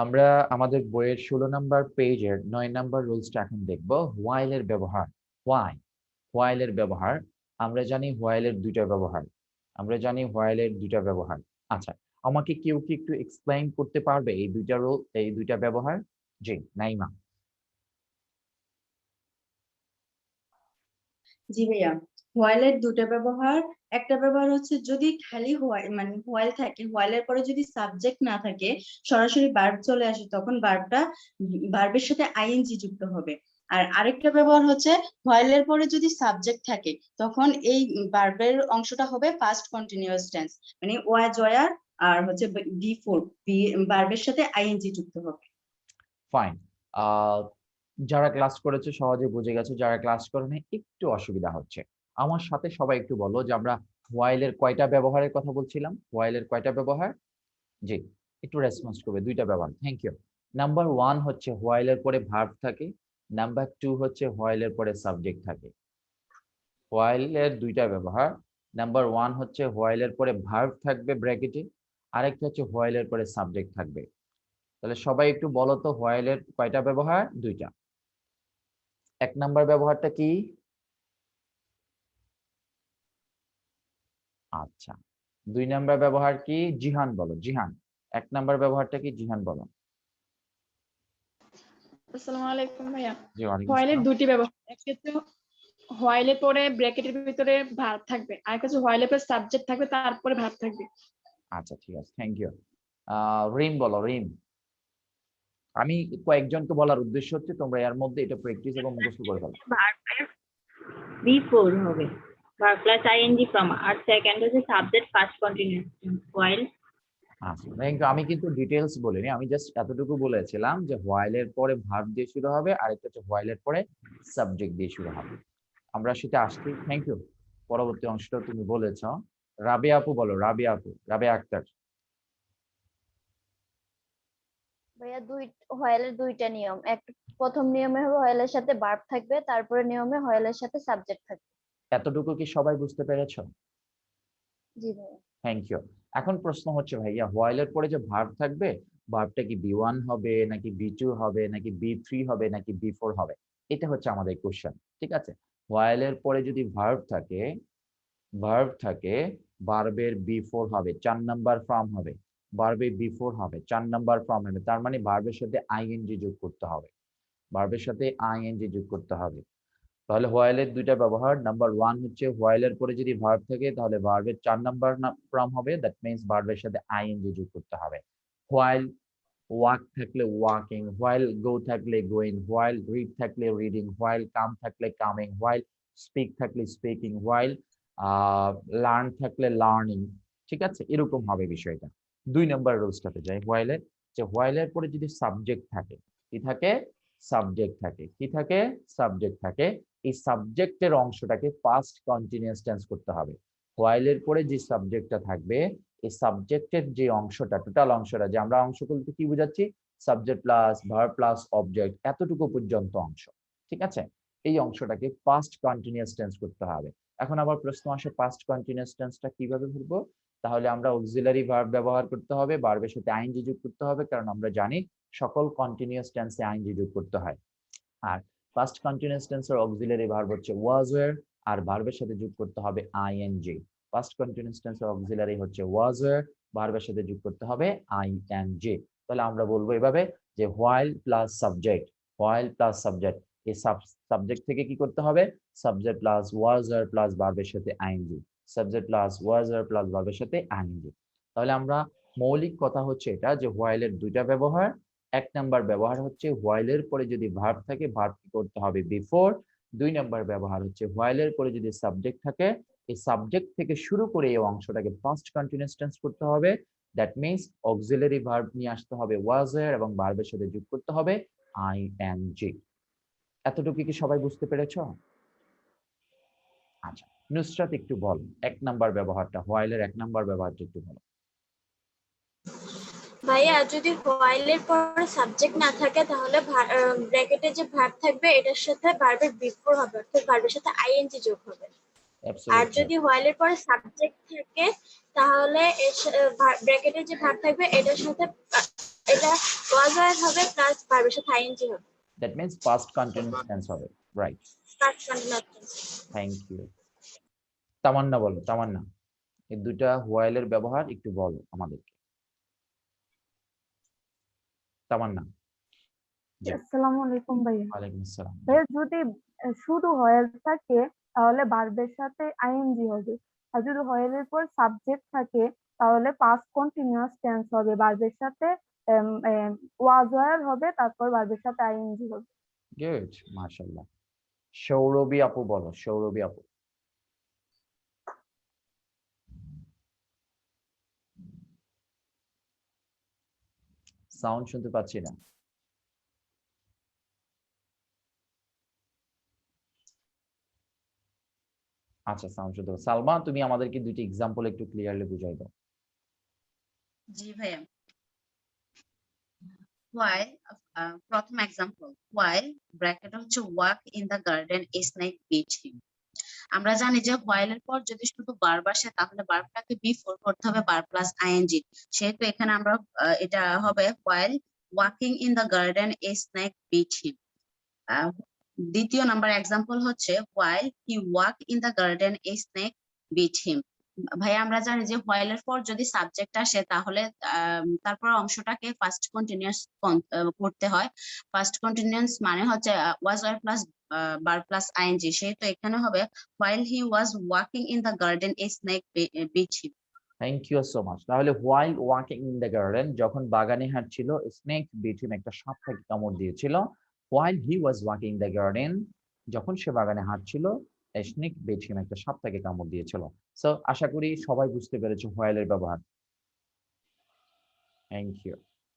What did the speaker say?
আমরা আমাদের বইয়ের ষোলো নম্বর পেজের নয় নম্বর রুলসটা এখন দেখব। হোয়াইল এর ব্যবহার। হোয়াই হোয়াইল এর ব্যবহার। আমরা জানি হোয়াইল এর দুইটা ব্যবহার। আমরা জানি হোয়াইল এর দুইটা ব্যবহার। আচ্ছা আমাকে কেউ কি একটু এক্সপ্লেইন করতে পারবে এই দুইটা রোল এই দুইটা ব্যবহার? জি, নাইমা। জি ভাইয়া। হোয়াইলের দুটো ব্যবহার। একটা ব্যবহার হচ্ছে যদি খালি হোয়াইল মানে হোয়াইল থাকে, হোয়াইলের পরে যদি সাবজেক্ট না থাকে, সরাসরি বার্ব চলে আসে, তখন বার্বটা বার্বের সাথে আইএনজি যুক্ত হবে। আর আরেকটা ব্যবহার হচ্ছে হোয়াইলের পরে যদি সাবজেক্ট থাকে, তখন এই বার্বের অংশটা হবে পাস্ট কন্টিনিউয়াস টেন্স মানে ওয়াজ ওয়ার আর হচ্ছে বি ফোর বি ভার্বের সাথে আইএনজি যুক্ত হবে। ফাইন যারা ক্লাস করেছে সহজে বুঝে গেছে, যারা ক্লাস করেনি, একটু অসুবিধা হচ্ছে। আমার সাথে সবাই একটু বলো যে আমরা হোয়াইলের কয়টা ব্যবহারের কথা বলছিলাম? হোয়াইলের কয়টা ব্যবহার? জি, একটু রেসপন্স করবে, দুইটা ব্যবহার থ্যাংক ইউ নাম্বার ওয়ান হচ্ছে হোয়াইলের পরে ভার্ব থাকে নাম্বার টু হচ্ছে হোয়াইলের পরে সাবজেক্ট থাকে। হোয়াইলের দুইটা ব্যবহার নাম্বার ওয়ান হচ্ছে হোয়াইলের পরে ভার্ব থাকবে ব্র্যাকেটে আরেকটা হচ্ছে হোয়াইলের পরে সাবজেক্ট থাকবে। তাহলে সবাই একটু বলো তো হোয়াইলের কয়টা ব্যবহার? দুইটা। এক নাম্বার ব্যবহারটা কি? আচ্ছা। দুই নাম্বার ব্যবহার কি? জিহান বলো জিহান। এক নাম্বার ব্যবহারটা কি? জিহান বলো। আসসালামু আলাইকুম ভাইয়া। জি হোয়াইলের দুটি ব্যবহার একটা হচ্ছে হোয়াইলের পরে ব্র্যাকেটের ভিতরে ভার্ব থাকবে আর একটা হচ্ছে হোয়াইলের পরে সাবজেক্ট থাকবে তারপরে ভার্ব থাকবে। আচ্ছা ঠিক আছে থ্যাংক ইউ। রিম বলো রিম। আমি কয়েকজনকে বলার উদ্দেশ্য হচ্ছে তোমরা এর মধ্যে এটা প্র্যাকটিস এবং মুখস্থ করে ফেলো। ভার্বের বি ফোর হবে। আর সেকেন্ড হচ্ছে সাবজেক্ট ফার্স্ট কন্টিনিউয়াস ওয়াইল আচ্ছা আমি কিন্তু ডিটেলস বলিনি আমি জাস্ট এতটুকু বলেছিলাম যে হোয়াইলের পরে ভার্ব দিয়ে শুরু হবে আরেকটা হচ্ছে হোয়াইলের পরে সাবজেক্ট দিয়ে শুরু হবে। আমরা সেটা আসছি থ্যাংক ইউ পরবর্তী অংশটা তুমি বলেছ। রাবিয়া আপু বলো রাবিয়া আপু রাবিয়া আক্তার। ভাইয়া দুই হোয়েলের দুইটা নিয়ম। এক প্রথম নিয়মে হবে হোয়েলের সাথে ভার্ব থাকবে তারপরে নিয়মে হোয়েলের সাথে সাবজেক্ট থাকবে। এতটুকু কি সবাই বুঝতে পেরেছ? জি ভাইয়া। থ্যাংক ইউ এখন প্রশ্ন হচ্ছে ভাইয়া হোয়াইলের পরে যে ভার্ব থাকবে ভার্বটা কি বি ওয়ান হবে নাকি বি টু হবে নাকি বি থ্রি হবে নাকি বি ফোর হবে? এটা হচ্ছে আমাদের কোশ্চেন ঠিক আছে? হোয়াইলের পরে যদি ভার্ব থাকে ভার্ব থাকে ভার্বের বি ফোর হবে চার নাম্বার ফর্ম হবে ভার্বের বি ফোর হবে চার নাম্বার ফর্ম হবে তার মানে ভার্বের সাথে আইএনজি যোগ করতে হবে ভার্বের সাথে আইএনজি যোগ করতে হবে। তাহলে হোয়াইলের দুইটা ব্যবহার নাম্বার ওয়ান হচ্ছে হোয়াইলের পরে যদি ভার্ব থাকে, তাহলে ভার্বের চার নাম্বার ফর্ম হবে দ্যাট মিন্স ভার্বের সাথে আইএনজি যোগ করতে হবে। হোয়াইল ওয়াক থাকলে ওয়াকিং হোয়াইল গো থাকলে গোয়িং হোয়াইল রিড থাকলে রিডিং হোয়াইল কাম থাকলে কামিং হোয়াইল স্পিক থাকলে স্পিকিং হোয়াইল লার্ন থাকলে লার্নিং ঠিক আছে? এরকম হবে বিষয়টা। দুই নাম্বার রুলসটাতে যাই হোয়াইলের যে হোয়াইলের পরে যদি সাবজেক্ট থাকে, কি থাকে? সাবজেক্ট থাকে। কি থাকে? সাবজেক্ট থাকে। এই সাবজেক্টের অংশটাকে ফার্স্ট কন্টিনিউয়াস টেন্স করতে হবে। হোয়াইলের পরে যে সাবজেক্টটা থাকবে, এই সাবজেক্টের যে অংশটা টোটাল অংশটা, যে আমরা অংশ বলতে কি বুঝাচ্ছি? Subject plus verb plus object এতটুকু পর্যন্ত অংশ। ঠিক আছে? এই অংশটাকে ফার্স্ট কন্টিনিউয়াস টেন্স করতে হবে। এখন আবার প্রশ্ন আসে ফার্স্ট কন্টিনিউয়াস টেন্সটা কীভাবে ধরবো? তাহলে আমরা অক্সিলারি ভার্ব ব্যবহার করতে হবে ভার্বের সাথে আইনজি যোগ করতে হবে, কারণ আমরা জানি সকল কন্টিনিউয়াস টেন্সে আইনজি যোগ করতে হয়। আর ফার্স্ট কন্টিনিউয়াস টেন্সের অক্সিলারি ভার্ব হচ্ছে ওয়াজ ওয়ার আর ভার্বের সাথে যোগ করতে হবে আইএনজি ফার্স্ট কন্টিনিউয়াস টেন্সের অক্সিলারি হচ্ছে ওয়াজ ওয়ার ভার্বের সাথে যোগ করতে হবে আইএনজি তাহলে আমরা বলব এভাবে যে while plus subject while plus subject এই সাবজেক্ট থেকে কি করতে হবে? Subject plus was were plus ভার্বের সাথে ING subject plus was were plus ভার্বের সাথে আইএনজি তাহলে আমরা মৌলিক কথা হচ্ছে এটা যে হোয়াইলের দুইটা ব্যবহার এক নাম্বার ব্যবহার হচ্ছে হোয়াইলের পরে যদি ভার্ব থাকে ভার্ব কি করতে হবে? বিফোর দুই নাম্বার ব্যবহার হচ্ছে হোয়াইলের পরে যদি সাবজেক্ট থাকে, এই সাবজেক্ট থেকে শুরু করে এই অংশটাকে ফার্স্ট কন্টিনিউয়াস টেন্স করতে হবে। দ্যাট মিন্স অক্সিলারি ভার্ব নিয়ে আসতে হবে ওয়াজ এর এবং ভার্বের সাথে যোগ করতে হবে আই এন জি এতটুকু কি সবাই বুঝতে পেরেছ? আচ্ছা নুসরাত একটু বল। এক নাম্বার ব্যবহারটা হোয়াইলের এক নাম্বার ব্যবহারটা একটু বলো। ভাইয়া যদি হোয়াইলের পর সাবজেক্ট না থাকে তাহলে ব্র্যাকেটে যে ভার্ব থাকবে এটার সাথে ভার্বের বিফোর হবে অর্থাৎ ভার্বের সাথে আইএনজি যোগ হবে। আর যদি হোয়াইলের পরে সাবজেক্ট থাকে তাহলে ব্র্যাকেটে যে ভার্ব থাকবে এটার সাথে এটা ওয়াজ ওয়ার হবে প্লাস ভার্বের সাথে আইএনজি হবে। That means past continuous tense হবে right. First continuous thank you Tamanna বলো তামান্না। এই দুইটা হোয়াইলের ব্যবহার একটু বলো আমাদেরকে। তামান্না। আসসালামু আলাইকুম ভাইয়া। ওয়ালাইকুম আসসালাম। ভাইয়া যদি শুধু হয়েল থাকে তাহলে ভার্বের সাথে আইএনজি হবে। আর যদি হয়েলের পর সাবজেক্ট থাকে তাহলে পাস্ট কন্টিনিউয়াস টেন্স হবে। ভার্বের সাথে ওয়াজ ওয়ার হবে তারপর ভার্বের সাথে আইএনজি হবে। গুড মাশাআল্লাহ। সৌরভী আপু বলো সৌরভী আপু। সাউন্ড শুনতে পাচ্ছি না। আচ্ছা সাউন্ড শুনতে। সালমা তুমি আমাদেরকে দুইটি এক্সাম্পল একটু ক্লিয়ারলি বুঝাই দাও। জি ভাইয়া। While আহ, প্রথম এক্সাম্পল while ব্র্যাকেট হচ্ছে walk in the garden a snake bit him আমরা জানি যে হোয়াইল এর পর যদি শুধু বার্ব আসে, তাহলে বার্বটাকে বিফোর করতে হবে বার প্লাস আইএনজি সেহেতু এখানে আমরা এটা হবে while walking in the garden a snake bit him দ্বিতীয় নাম্বার এক্সাম্পল হচ্ছে while he walk in the garden a snake bit him ভাই আমরা জানি যে এর পর যদি সাবজেক্ট আসে, তাহলে তারপর অংশটাকে ফার্স্ট কন্টিনিউয়াস করতে হয়। ফার্স্ট কন্টিনিউয়াস মানে হচ্ছে ওয়াজ ওয়ার প্লাস বার প্লাস আইএনজি সেহেতু এখানে হবে he was walking in the garden, a snake bi- bit him thank you so much তাহলে while walking in the garden যখন বাগানে হাঁটছিল স্নেক বিট একটা সাপ তাকে কামড় দিয়েছিল। While he was walking the garden যখন সে বাগানে হাঁটছিল স্নেক কিনা একটা সাপ তাকে কামড় দিয়েছিল। সো আশা করি সবাই বুঝতে পেরেছে হোয়াইলের ব্যবহার। Thank you